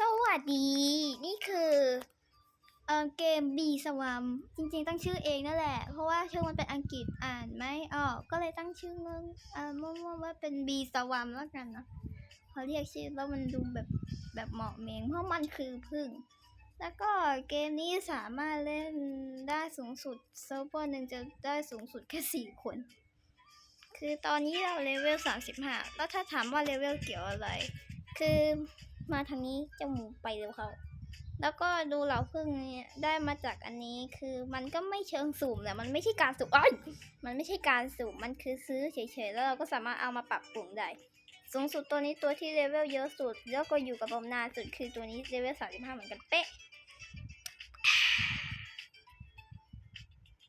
สวัสดี นี่คือเออเกม B สว m จริงๆตั้งชื่อเองนั่นแหละ เพราะว่าชื่อมันเป็นอังกฤษอ่านไม่ออก ก็เลยตั้งชื่อมึงอ่ามั่วๆว่าเป็น B สว m แล้วกันเนอะพอเรียกชื่อแล้วมันดูแบบแบบเหมาะเมงเพราะมันคือพึ่ง แล้วก็เกมนี้สามารถเล่นได้สูงสุดเซิร์ฟเวอร์หนึ่งจะได้สูงสุดแค่สี่คน คือตอนนี้เราเลเวล35แล้วถ้าถามว่าเลเวลเกี่ยวอะไร คือ มาทางนี้จมูกไปเร็วเขาแล้วก็ดูเหล่าพึ่งเนี่ยได้มาจากอันนี้คือมันก็ไม่เชิงสุ่มแหละมันไม่ใช่การสุ่มอ้อยมันไม่ใช่การสุ่มมันคือซื้อเฉยๆแล้วเราก็สามารถเอามาปรับปรุงได้สูงสุดตัวนี้ตัวที่เลเวลเยอะสุด แล้วก็อยู่กับผมนานสุดคือตัวนี้เลเวล35เหมือนกันเป๊ะ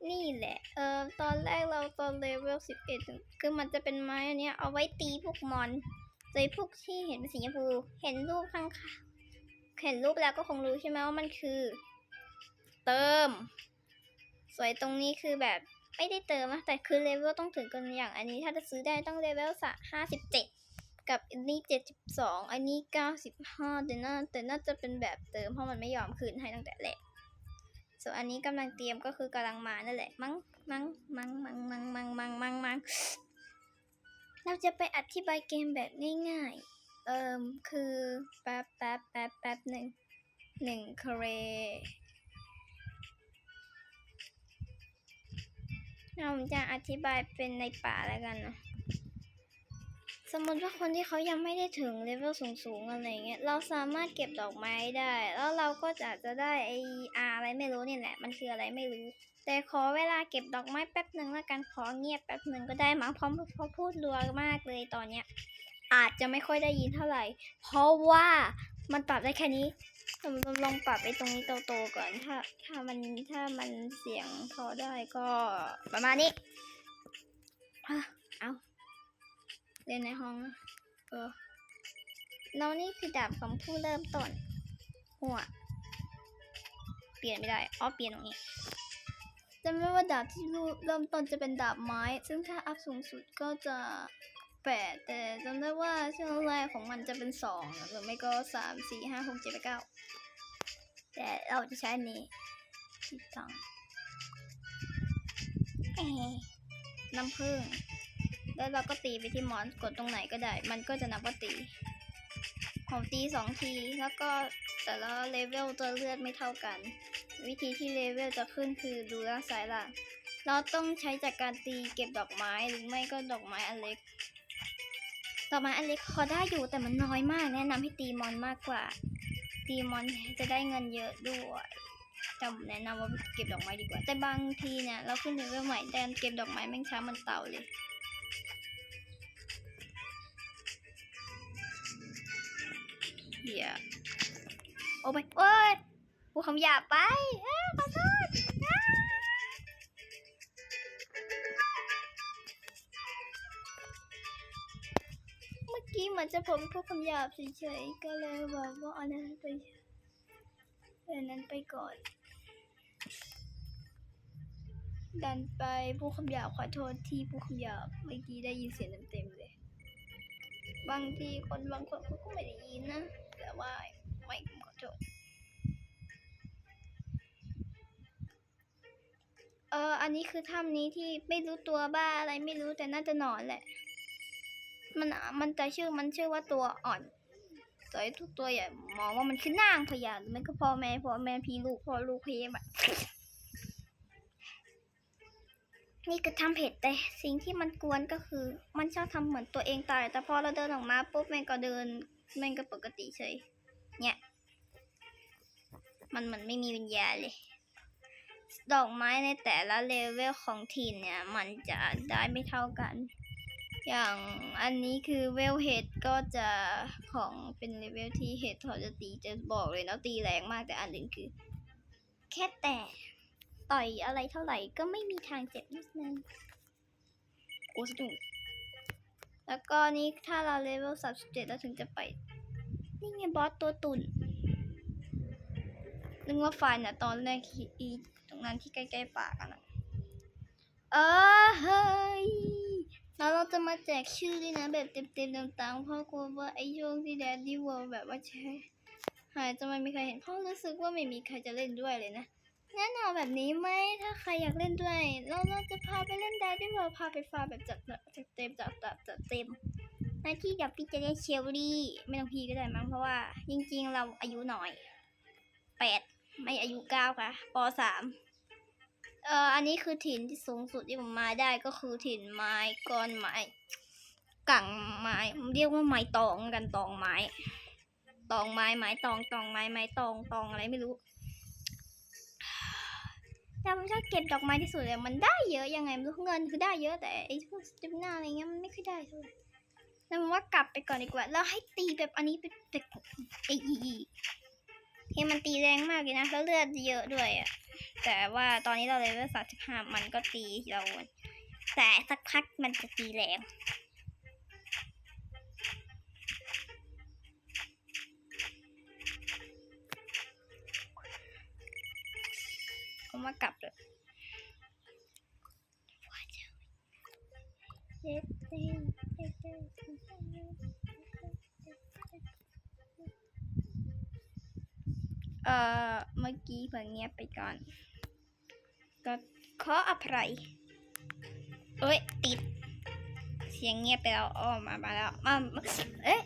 นี่แหละ เออตอนแรกเราตอนเลเวล11คือมันจะเป็นไม้อันนี้เอาไว้ตีพวกมอน โดยพวกที่เห็นเป็นสีชมพู เห็นรูปข้างๆเห็นรูปแล้วก็คงรู้ใช่ไหมว่ามันคือ เติม สวยตรงนี้คือแบบไม่ได้เติมนะแต่คือเลเวลต้องถึงกันอย่างอันนี้ถ้าจะซื้อได้ต้องเลเวลสักห้าสิบเจ็ดกับอันนี้เจ็ดสิบสองอันนี้เก้าสิบห้าแต่น่าแต่น่าจะเป็นแบบเติมเพราะมันไม่ยอมคืนให้ตั้งแต่แรกส่วนอันนี้กำลังเตรียมก็คือกำลังมานั่นแหละ มั้งมั้งมั้งมั้งมั้งมั้งมั้งมั้งมั้ง เราจะไปอธิบายเกมแบบง่ายๆ เอิมคือแป๊บแป๊บแป๊บแป๊บหนึ่งหนึ่งเครเราจะอธิบายเป็นในป่าแล้วกันนะ สมมติว่าคนที่เขายังไม่ได้ถึงเลเวลสูงๆอะไรเงี้ยเราสามารถเก็บดอกไม้ได้ แล้วเราก็จะจะได้ไออาอะไรไม่รู้เนี่ยแหละ มันคืออะไรไม่รู้ แต่ขอเวลาเก็บดอกไม้แป๊บหนึ่งแล้วกันขอเงียบแป๊บหนึ่งก็ได้มั้งเพราะเพราะพูดรัวมากเลยตอนเนี้ย อาจจะไม่ค่อยได้ยินเท่าไหร่ เพราะว่ามันปรับได้แค่นี้เราลองปรับไปตรงนี้โตๆก่อนถ้า ถ้ามันถ้ามันเสียงพอได้ก็ประมาณนี้เอา เรียนในห้องเออแล้วนี่คือดาบของผู้เริ่มต้น หัว เปลี่ยนไม่ได้อ๋อเปลี่ยนตรงนี้จำไม่ว่าดาบที่เริ่มต้นจะเป็นดาบไม้ ซึ่งถ้าอัพสูงสุดก็จะแปดแต่จำได้ว่าช่วงแรกของมันจะเป็นสองหรือไม่ก็สามสี่ห้าหกเจ็ดแปดเก้าแต่เราจะใช้อันนี้ที่ตังเอ๊ะน้ำผึ้ง แล้วเราก็ตีไปที่มอนกดตรงไหนก็ได้ มันก็จะนับว่าตีผมตีสองทีแล้วก็แต่ละเลเวลตัวเลือดไม่เท่ากัน วิธีที่เลเวลจะขึ้นคือดูด้านซ้ายล่างเราต้องใช้จากการตีเก็บดอกไม้หรือไม่ก็ดอกไม้อันเล็กดอกไม้อันเล็กพอได้อยู่แต่มันน้อยมาก แนะนำให้ตีมอนมากกว่า ตีมอนจะได้เงินเยอะด้วยจำแนะนำว่าเก็บดอกไม้ดีกว่า แต่บางทีเนี่ยเราขึ้นเลเวลใหม่แต่เก็บดอกไม้แม่งช้ามันเต่าเลย เหี้ยโอ้ไปโอ้ยพูดคำหยาบไปอ้าขอโทษเมื่อกี้เหมือนจะผมพูดคำหยาบเฉยๆก็เลยบอกว่าอันนั้นไปอันนั้นไปก่อน ดันไปพูดคำหยาบขอโทษที่พูดคำหยาบเมื่อกี้ได้ยินเสียงเต็มๆเลย บางทีคนบางคนเขาก็ไม่ได้ยินนะ แต่ว่าไม่ขอโทษเออ อันนี้คือถ้ำนี้ที่ไม่รู้ตัวบ้าอะไรไม่รู้แต่น่าจะนอนแหละ มันมันจะชื่อมันชื่อว่าตัวอ่อนแต่ทุกตัวอย่ามองว่ามันคือนางพญาหรือไม่ก็พ่อแม่พ่อแม่พี่ลูกพ่อลูกพี่แบบนี่คือทำเผ็ดแต่สิ่งที่มันกวนก็คือ มันชอบทำเหมือนตัวเองตาย แต่พอเราเดินออกมาปุ๊บแม่งก็เดิน แม่งก็ปกติเฉย เนี่ย มันเหมือนไม่มีวิญญาณเลย ดอกไม้ในแต่ละเลเวลของถิ่นเนี่ย มันจะได้ไม่เท่ากัน อย่างอันนี้คือเวลเฮดก็จะของเป็นเลเวลที่เฮดเขาจะตีจะบอกเลยนะตีแรงมากแต่อันอื่นคือ แค่แต่ต่อยอะไรเท่าไหร่ก็ไม่มีทางเจ็บนิดนึงโอ้สนุกแล้วก็นี้ถ้าเราเลเวลสามสิบเจ็ดแล้วถึงจะไป นี่ไงบอสตัวตุ่นนึกว่าไฟน่ะตอนแรกที่อีตรงนั้นที่ใกล้ๆปากกันอะเออเฮ้ยแล้วเราจะมาแจกชื่อด้วยนะแบบเต็มๆตางๆเพราะกลัวว่าไอ้ช่วงที่แดดดี้วอลแบบว่าแชร์หายจะไม่มีใครเห็นเพราะรู้สึกว่าไม่มีใครจะเล่นด้วยเลยนะงั้นเอาแบบนี้ไหมถ้าใครอยากเล่นด้วย เราเราจะพาไปเล่นได้ด้วยเราพาไปฟาร์แบบจัดจัดเต็มจัดจัดจัดเต็ม น้าที่เดี๋ยวพี่จะได้เชลลี่ไม่ต้องพี่ก็ได้มั้งเพราะว่า จริง ๆ เราอายุหน่อยแปดไม่อายุเก้าค่ะปสามเอ่ออันนี้คือถิ่นที่สูงสุดที่ผมมาได้ก็คือถิ่นไม้ก้อนไม้กั่งไม้เรียกว่าไม้ตองกันตองไม้ตองไม้ไม้ตองตองไม้ไม้ตองตองอะไรไม่รู้แต่ผมชอบเก็บดอกไม้ที่สุดเลยมันได้เยอะยังไงไม่รู้เงินคือได้เยอะแต่ไอ้พวกสเต็ปหน้าอะไรเงี้ยมันไม่ค่อยได้เท่าไหร่ แล้วมันว่ากลับไปก่อนดีกว่า แล้วให้ตีแบบอันนี้เป็นเป็นไอ้อีอีเฮ้มันตีแรงมากเลยนะ แล้วเลือดเยอะด้วยอะแต่ว่าตอนนี้เราเลยเลือดสามสิบห้ามันก็ตีเรา แต่สักพักมันจะตีแรงเอามากลับเลยเเอ่อ เมื่อกี้เพิ่งเงียบไปก่อน ก็ขออภัยเอ้ย ติด เสียงเงียบไปแล้วอ้อมามาแล้วมาเอ๊ะ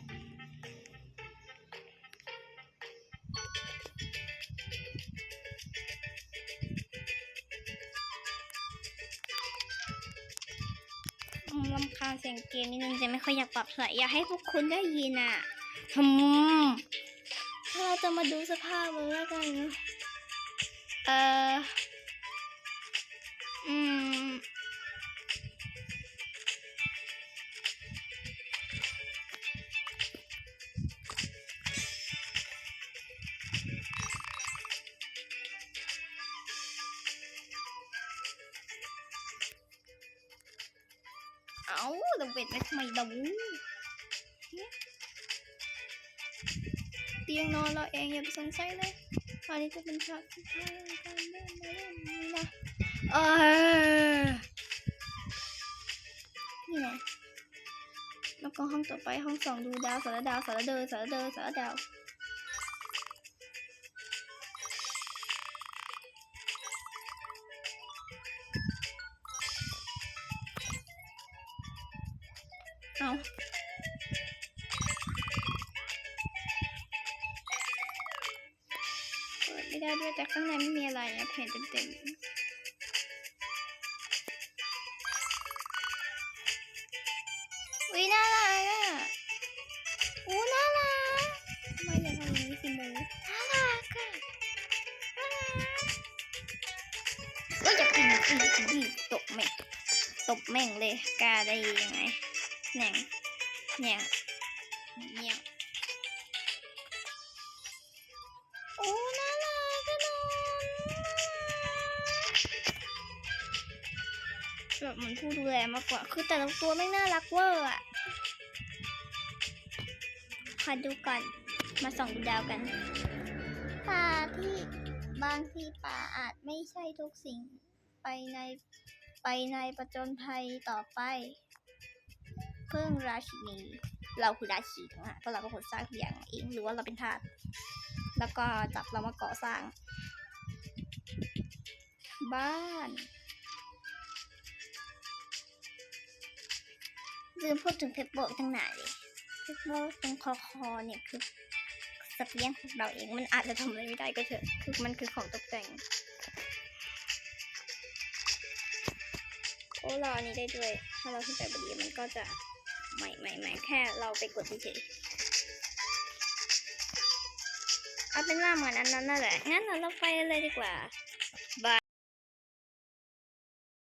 เสียงเกมนิดนึงจะไม่ค่อยอยากปรับเท่าไหร่อยากให้พวกคุณได้ยินอะอืมถ้าเราจะมาดูสภาพมันแล้วกันนะเอ่ออืม เอาเป็ดไว้ทำไมเราเตียงนอนเราเองอย่าไปสนใจเลยอันนี้จะเป็นฉากสุดท้ายของการเล่นมาเล่นนี่นะเออนี่ไงแล้วก็ห้องต่อไปห้องสองดูดาวสารดาวสารเดอสารเดอสารดาว เอาเปิดไม่ได้ด้วยแต่ข้างในไม่มีอะไรนะเพนเต็มๆวิน่ารักอะอู้น่ารักทำไมอย่าทำอย่างนี้สิโมน่ารักอะน่ารักก็อยากกินอีกอีกตบแม่งตบแม่งเลยกล้าได้ยังไง แหนงแหนงแหนงโอ้น่ารักอะนอนแบบเหมือนผู้ดูแลมากกว่า คือแต่ละตัวไม่น่ารักเวอร์อะขอดูก่อน มาส่องดูดาวกันป่าที่บางทีป่าอาจไม่ใช่ทุกสิ่ง ไปในไปในประจนภัยต่อไป พึ่งราชินี เราคือราชินีนะเพราะเราเป็นคนสร้างทุกอย่างเองหรือว่าเราเป็นทาสแล้วก็จับเรามาก่อสร้าง บ้านลืมพูดถึงเพชรโบกตั้งนานเลยเพชรโบกตรงคอคอเนี่ยคือสัตว์เลี้ยงของเราเองมันอาจจะทำอะไรไม่ได้ก็เถอะคือมันคือของตกแต่งโอ้ราอันนี้ได้ด้วย ถ้าเราขึ้นไปบนนี้มันก็จะ ไม่ไม่ไม่แค่เราไปกดเฉยๆเอาเป็นว่าเหมือนอันนั้นนั่นแหละงั้นเราไปเลยดีกว่า